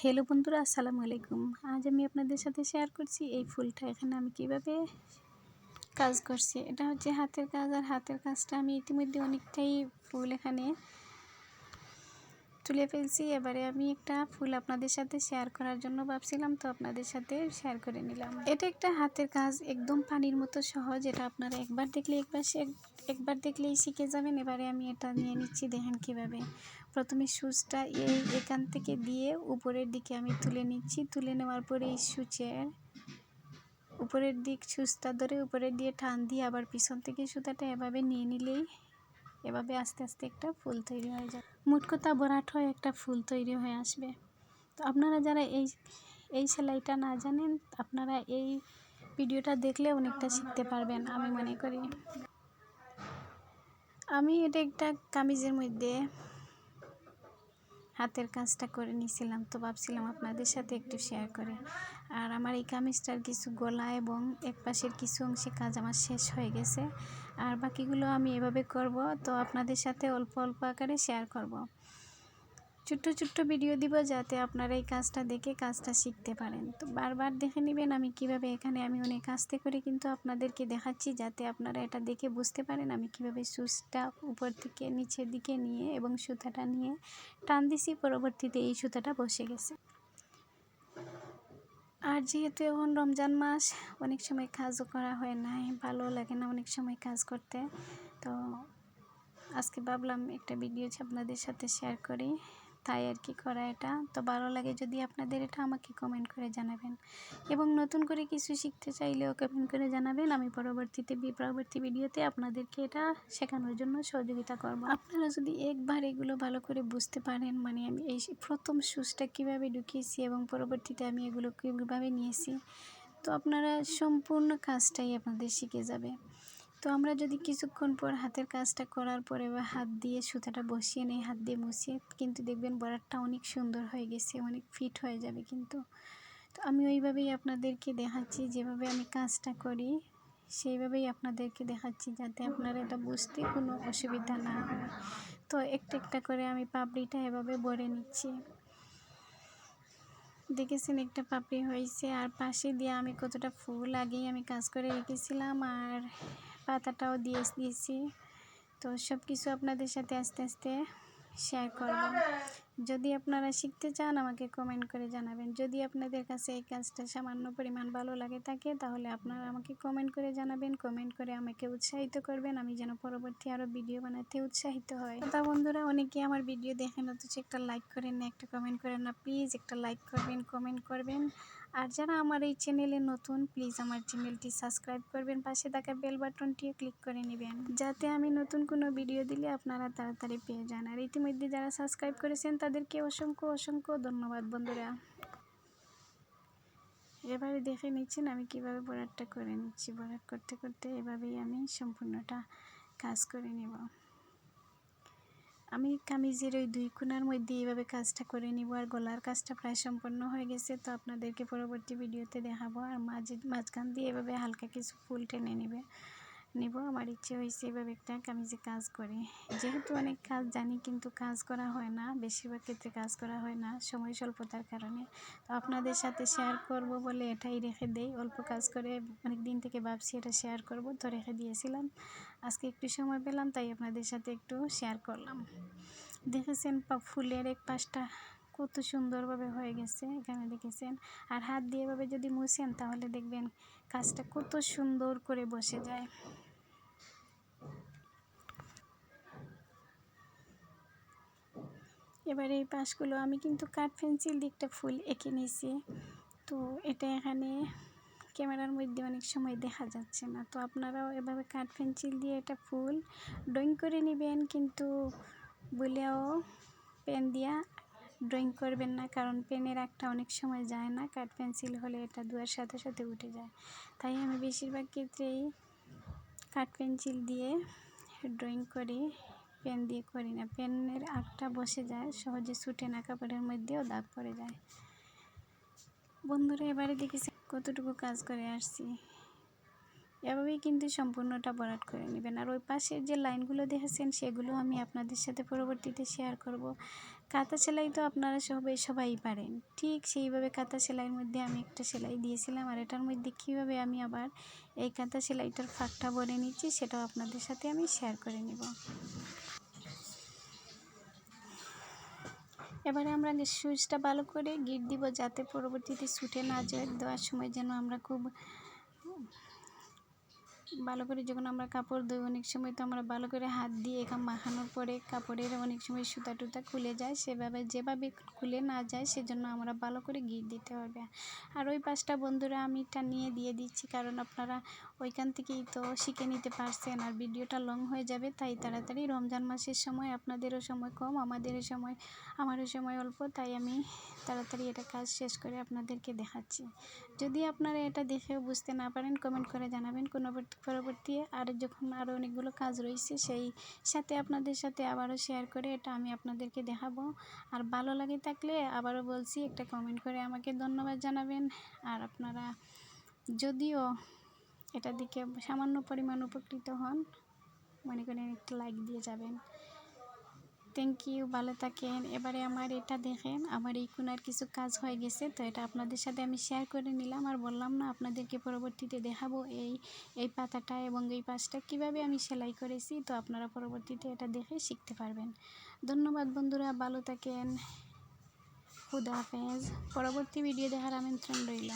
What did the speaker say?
Hello বন্ধুরা, আসসালামু আলাইকুম। আজ আমি আপনাদের সাথে শেয়ার করছি এই ফুলটা। এখানে আমি কীভাবে কাজ করছি? এটা হচ্ছে হাতের কাজ, আর হাতের কাজটা আমি ইতিমধ্যে অনেকটাই ফুল এখানে তুলে ফেলছি। এবারে আমি একটা ফুল আপনাদের সাথে শেয়ার করার জন্য ভাবছিলাম, তো আপনাদের সাথে শেয়ার করে নিলাম। এটা একটা হাতের কাজ, একদম পানির মতো সহজ। এটা আপনারা একবার দেখলে, একবার একবার দেখলেই শিখে যাবেন। এবারে আমি এটা নিয়ে নিচ্ছি। দেখেন কীভাবে। প্রথমে সুচটা এই এখান থেকে দিয়ে উপরের দিকে আমি তুলে নিচ্ছি। তুলে নেওয়ার পরে এই সুচের উপরের দিক সুচটা ধরে উপরের দিয়ে টান দিয়ে আবার পিছন থেকে সুতাটা এভাবে নিয়ে নিলেই এভাবে আস্তে আস্তে একটা ফুল তৈরি হয়ে যায় মোট কথা বরাট হয়ে একটা ফুল তৈরি হয়ে আসবে। তো আপনারা যারা এই এই সেলাইটা না জানেন, আপনারা এই ভিডিওটা দেখলে অনেকটা শিখতে পারবেন, আমি মনে করি। আমি এটা একটা কামিজের মধ্যে হাতের কাজটা করে নিয়েছিলাম তো ভাবছিলাম আপনাদের সাথে একটু শেয়ার করে আর আমার এই কামিজটার কিছু গলা এবং এক পাশের কিছু অংশে কাজ আমার শেষ হয়ে গেছে আর বাকিগুলো আমি এভাবে করব তো আপনাদের সাথে অল্প অল্প আকারে শেয়ার করব। ছোট্ট ছোট্ট ভিডিও দিব যাতে আপনারা এই কাজটা দেখে কাজটা শিখতে পারেন। তো বারবার দেখে নেবেন আমি কীভাবে এখানে আমি অনেক আস্তে করে কিন্তু আপনাদেরকে দেখাচ্ছি যাতে আপনারা এটা দেখে বুঝতে পারেন আমি কীভাবে সুচটা উপর থেকে নিচের দিকে নিয়ে এবং সুতাটা নিয়ে টান দিছি, পরবর্তীতে এই সুতাটা বসে গেছে। আর যেহেতু এখন রমজান মাস, অনেক সময় কাজও করা হয় নাই ভালো লাগে না অনেক সময় কাজ করতে। তো আজকে ভাবলাম একটা ভিডিও আপনাদের সাথে শেয়ার করি। তাই আর কি করা এটা। তো ভালো লাগে যদি আপনাদের এটা আমাকে কমেন্ট করে জানাবেন। এবং নতুন করে কিছু শিখতে চাইলেও কমেন্ট করে জানাবেন। আমি পরবর্তীতে পরবর্তী ভিডিওতে আপনাদেরকে এটা শেখানোর জন্য সহযোগিতা করব। আপনারা যদি একবার এগুলো ভালো করে বুঝতে পারেন মানে আমি এই প্রথম সুচটা কীভাবে ঢুকিয়েছি এবং পরবর্তীতে আমি এগুলো কীভাবে নিয়েছি, তো আপনারা সম্পূর্ণ কাজটাই আপনাদের শিখে যাবে। তো আমরা যদি কিছুক্ষণ পর হাতের কাজটা করার পরে বা হাত দিয়ে সুতাটা বসিয়ে নেই, হাত দিয়ে মুছিয়ে, কিন্তু দেখবেন বরারটা অনেক সুন্দর হয়ে গেছে, অনেক ফিট হয়ে যাবে কিন্তু। তো আমি ওইভাবেই আপনাদেরকে দেখাচ্ছি, যেভাবে আমি কাজটা করি, সেইভাবেই আপনাদেরকে দেখাচ্ছি যাতে আপনারা এটা বুঝতে কোনো অসুবিধা না হয়। তো একটা একটা করে আমি পাপড়িটা এভাবে ভরে নিচ্ছি। দেখেছেন একটা পাপড়ি হয়েছে, আর পাশে দিয়ে আমি কতটা ফুল আগেই আমি কাজ করে রেখেছিলাম, আর পাতাটাও দিয়ে দিয়েছি। তো সব কিছু আপনাদের সাথে আস্তে আস্তে শেয়ার করব। যদি আপনারা শিখতে চান, আমাকে কমেন্ট করে জানাবেন। যদি আপনাদের কাছে এই কাজটা সামান্য পরিমাণ ভালো লাগে থাকে, তাহলে আপনারা আমাকে কমেন্ট করে জানাবেন। কমেন্ট করে আমাকে উৎসাহিত করবেন। আমি যেন পরবর্তী আরও ভিডিও বানাতে উৎসাহিত হয় তা বন্ধুরা অনেকে আমার ভিডিও দেখেন, অথচ একটা লাইক করেন না, একটা কমেন্ট করেন না। প্লিজ একটা লাইক করবেন কমেন্ট করবেন। আর যারা আমার এই চ্যানেলে নতুন প্লিজ আমার চ্যানেলটি সাবস্ক্রাইব করবেন। পাশে থাকা বেল বাটনটিও ক্লিক করে নেবেন। যাতে আমি নতুন কোনো ভিডিও দিলে আপনারা তাড়াতাড়ি পেয়ে যান। আর ইতিমধ্যে যারা সাবস্ক্রাইব করেছেন, তাদেরকে অসংখ্য অসংখ্য ধন্যবাদ, বন্ধুরা। এবারে দেখে নিচ্ছেন আমি কীভাবে বরাটটা করে নিচ্ছি। বরাট করতে করতে এভাবেই আমি সম্পূর্ণটা কাজ করে নেব। আমি কামিজের ওই দুই কোনার মধ্যে এইভাবে কাজটা করে নিব আর গলার কাজটা প্রায় সম্পন্ন হয়ে গেছে, তো আপনাদেরকে পরবর্তী ভিডিওতে দেখাবো। আর মাঝে মাঝখান দিয়ে এভাবে হালকা কিছু ফুল টেনে নেবে। নেব। আমার ইচ্ছে হয়েছে এভাবে একটা কামিজে কাজ করি। যেহেতু অনেক কাজ জানি, কিন্তু কাজ করা হয় না। বেশিরভাগ ক্ষেত্রে কাজ করা হয় না, সময় স্বল্পতার কারণে। তো আপনাদের সাথে শেয়ার করব বলে এটাই রেখে দেই। অল্প কাজ করে অনেক দিন থেকে ভাবছি এটা শেয়ার করব, তো রেখে দিয়েছিলাম। আজকে একটু সময় পেলাম, তাই আপনাদের সাথে একটু শেয়ার করলাম। দেখেছেন ফুলের এক পাশটা কত সুন্দরভাবে হয়ে গেছে, এখানে দেখেছেন? আর হাত দিয়ে এভাবে যদি মুছেন, তাহলে দেখবেন কাজটা কত সুন্দর করে বসে যায়। এবার এই পাশগুলো আমি কিন্তু কাঠ পেন্সিল দিকটা ফুল এঁকে নিয়েছি। তো এটা এখানে ক্যামেরার মধ্যে অনেক সময় দেখা যাচ্ছে না। তো আপনারাও এভাবে কাঠ পেন্সিল দিয়ে এটা ফুল ড্রয়িং করে নেবেন, কিন্তু বলেও পেন দিয়া ড্রয়িং করবেন না, কারণ পেনের একটা অনেক সময় যায় না। কাঠ পেন্সিল হলে এটা দুয়ার সাথে সাথে উঠে যায়। তাই আমি বেশিরভাগ ক্ষেত্রেই কাঠ পেন্সিল দিয়ে ড্রয়িং করি। পেন দিয়ে করি না। পেনের আটটা বসে যায়, সহজে ছুটে না, কাপড়ের মধ্যেও দাগ পড়ে যায়। বন্ধুরা, এবারে দেখেছি কতটুকু কাজ করে আসছি। এভাবেই কিন্তু সম্পূর্ণটা বরাট করে নেবেন। আর ওই পাশের যে লাইনগুলো দেখেছেন, সেগুলো আমি আপনাদের সাথে পরবর্তীতে শেয়ার করব। কাঁথা সেলাই তো আপনারা সবাই সবাই পারেন। ঠিক সেইভাবে কাঁথা সেলাইয়ের মধ্যে আমি একটা সেলাই দিয়েছিলাম, আর এটার মধ্যে কীভাবে আমি আবার এই কাঁথা সেলাইটার ফাঁকটা ভরে নিচ্ছি, সেটাও আপনাদের সাথে আমি শেয়ার করে নিব। এবারে আমরা সুইচটা ভালো করে গিট দিব যাতে পরবর্তীতে ছুটে না যায়, দেওয়ার সময় যেন আমরা খুব ভালো করে যখন আমরা কাপড় দিই অনেক সময় তো আমরা ভালো করে হাত দিয়ে এখান মাখানোর পরে কাপড়ের অনেক সময় সুতা টুতা খুলে যায়। সেভাবে যেভাবে খুলে না যায়, সেজন্য আমরা ভালো করে গিট দিতে হবে। আর ওই পাঁচটা বন্ধুরা আমি টানিয়ে দিয়ে দিচ্ছি, কারণ আপনারা ওইখান থেকেই তো শিখে নিতে পারছেন আর ভিডিওটা লং হয়ে যাবে, তাই তাড়াতাড়ি রমজান মাসের সময় আপনাদেরও সময় কম, আমাদেরও সময়, আমারও সময় অল্প, তাই আমি তাড়াতাড়ি এটা কাজ শেষ করে আপনাদেরকে দেখাচ্ছি। যদি আপনারা এটা দেখেও বুঝতে না পারেন কমেন্ট করে জানাবেন। কোনো পরবর্তী আর যখন আরও অনেকগুলো কাজ রয়েছে, সেই সাথে আপনাদের সাথে আবারও শেয়ার করে এটা আমি আপনাদেরকে দেখাবো। আর ভালো লাগে থাকলে আবারও বলছি, একটা কমেন্ট করে আমাকে ধন্যবাদ জানাবেন। আর আপনারা যদিও এটা দিকে সামান্য পরিমাণ উপকৃত হন। মনে করেন একটা লাইক দিয়ে যাবেন। থ্যাংক ইউ ভালো থাকেন। এবারে আমার এটা দেখেন, আমার এই কোনার কিছু কাজ হয়ে গেছে, তো এটা আপনাদের সাথে আমি শেয়ার করে নিলাম। আর বললাম না, আপনাদেরকে পরবর্তীতে দেখাবো এই এই পাতাটা এবং এই পাশটা কীভাবে আমি সেলাই করেছি, তো আপনারা পরবর্তীতে এটা দেখে শিখতে পারবেন। ধন্যবাদ বন্ধুরা, ভালো থাকেন। খুদা হাফেজ। পরবর্তী ভিডিও দেখার আমন্ত্রণ রইল।